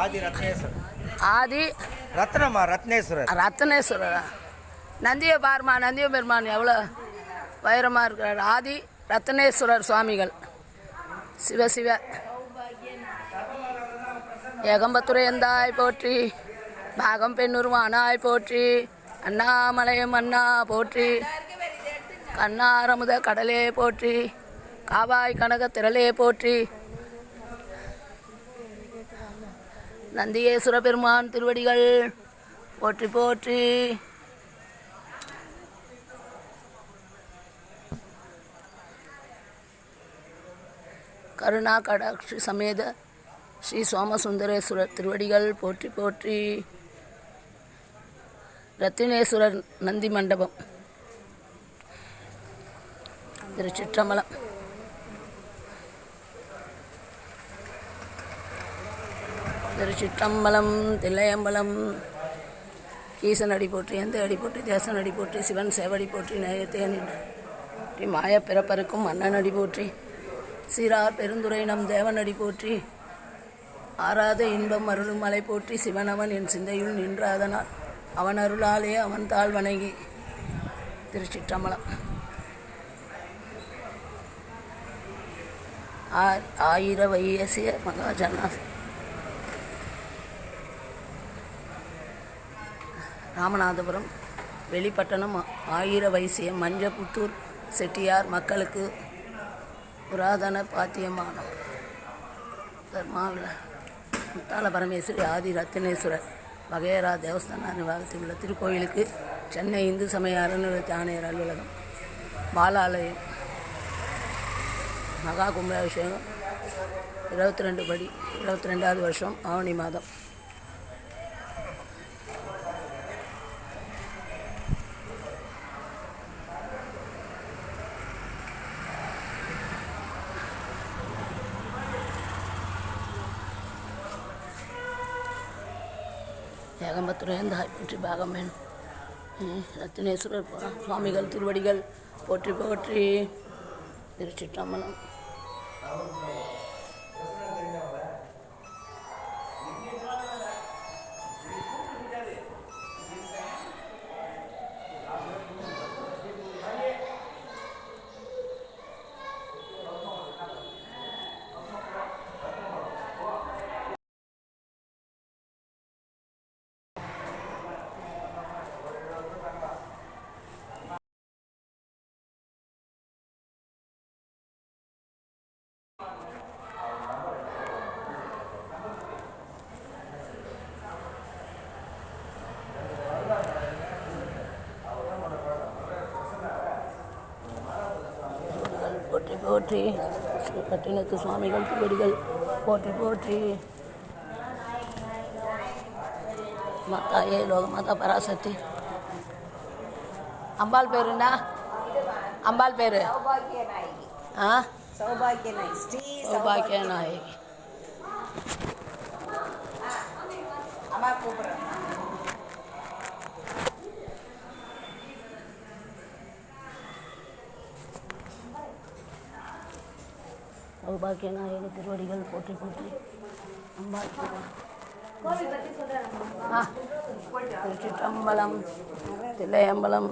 ஆதி ரத்னேஸ்வரர். ஆதி ரத்னமா? ரத்னேஸ்வரர். ரத்னேஸ்வரரா? நந்திய பாருமா நந்திய பெருமான் எவ்வளோ வைரமாக இருக்கிறார். ஆதி ரத்னேஸ்வரர் சுவாமிகள். சிவ சிவ. ஏகம்பத்துரையந்தாய் போற்றி. பாகம் பெண்ணுருவானாய் போற்றி. அண்ணாமலையம் அண்ணா போற்றி. கண்ணாரமுத கடலே போற்றி. காவாய் கனக திரளே போற்றி. நந்தியேஸ்வர பெருமான் திருவடிகள். போற்றி போற்றி. கருணா கடாட்சி சமேத ஸ்ரீ சோமசுந்தரேஸ்வரர் திருவடிகள். போற்றி போற்றி. ரத்தினேஸ்வரர் நந்தி மண்டபம். திருச்சிற்றம்பலம். திருச்சிற்றம்பலம் தில்லையம்பலம் ஈசன் அடி போற்றி எந்த அடி போற்றி தேசன் அடி போற்றி சிவன் சேவடி போற்றி நேயத்தே நின்று. மாய பிறப்பருக்கும் மன்னன் அடி போற்றி. சீரார் பெருந்துரை நம் தேவன் அடி போற்றி. ஆறாத இன்பம் அருளும் மலை போற்றி சிவனவன் என் சிந்தையுள் நின்றாதனால் அவன் அருளாலே அவன் தாழ் வணங்கி. திருச்சிற்றம்பலம். ஆ- ஆயிர வையசிய மகாஜனா ராமநாதபுரம் வெளிப்பட்டணம் ஆயிர வைசியம் மஞ்சப்புத்தூர் செட்டியார் மக்களுக்கு புராதன பாத்தியமான தர்மாவில் முத்தால பரமேஸ்வரி ஆதி ரத்தினேஸ்வரர் வகையரா தேவஸ்தான நிர்வாகத்தில் உள்ள திருக்கோயிலுக்கு சென்னை இந்து சமய அறநிலையத்து ஆணையர் அலுவலகம். பாலாலயம் மகா கும்பாபிஷேகம் இருபத்தி ரெண்டு படி இருபத்தி ரெண்டாவது வருஷம் ஆவணி மாதம். ஏகம்பத்துரையந்தாய் போற்றி பாகமேன் ரத்தினேஸ்வரர் சுவாமிகள் திருவடிகள் போற்றி போற்றி திருச்சிற்றம்பலம். போற்றி போற்றி. ஸ்ரீ பட்டினத்து சுவாமிகள் திருவடிகள் போற்றி போற்றி. மாதாயே லோகமாதா பராசக்தி. அம்பாள் பேர் என்ன? அம்பாள் பேர்? ஆ? சௌபாகிய நாயகி. ஸ்ரீ சௌபாக்கிய நாயகி. சௌபாக்கிய நாயகி திருவடிகள் போற்றி போற்றி. ஆ திருச்சிற்றம்பலம் தில்லையம்பலம்